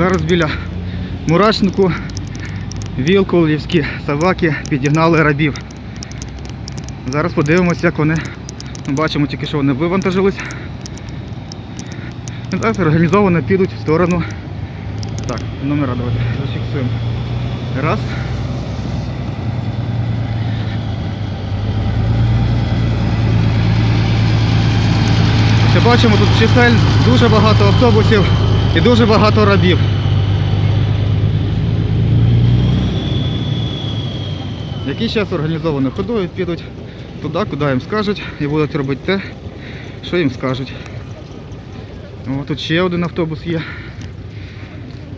Зараз біля мурашнику вілколівські собаки підігнали рабів. Зараз подивимося, як вони. Ми Бачимо тільки, що вони вивантажились. Зараз організовано підуть в сторону. Так, номера давайте зафіксуємо. Раз. Бачимо тут чисель, дуже багато автобусів і дуже багато рабів. Які зараз організовано ходою, підуть туди, куди їм скажуть, і будуть робити те, що їм скажуть. О, тут ще один автобус є.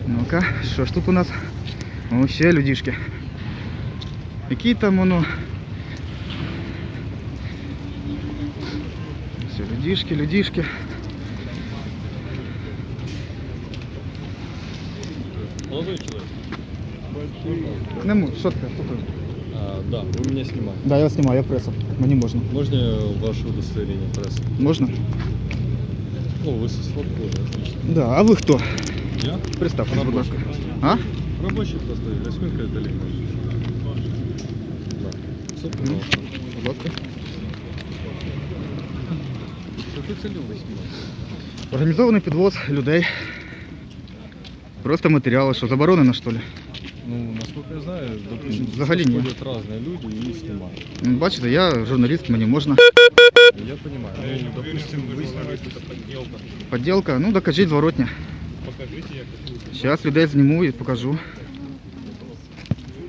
Ну-ка, що ж тут у нас? О, ще людішки. Які там воно? Все, людішки, людішки. Молодой человек. Не можу, що таке? Що таке? А, да, вы меня снимаете. Да, я знімаю, я преса. Мені можна. Можно ваше удостоверение прессы? Можна? Ну, вы со свободы, отлично. Да, а ви хто? Я? Представте, будь ласка. Рабочий. А? Рабочий просто, Ясминка это Олег Да. Все, пожалуйста. Будь ласка. С какой целью вы снимаете? Організований підвоз людей. Просто матеріали, що заборонено, що ли? Ну, насколько я знаю, допустим, Взагалі ні. ходят разные люди и снимают. Ну, Бачите, я журналіст, мені можна. Я понимаю. Ну, допустим, вы снимаете это подделка. Подділка, ну докажіть зворотня. Покажите, я как Зараз людей зніму і покажу.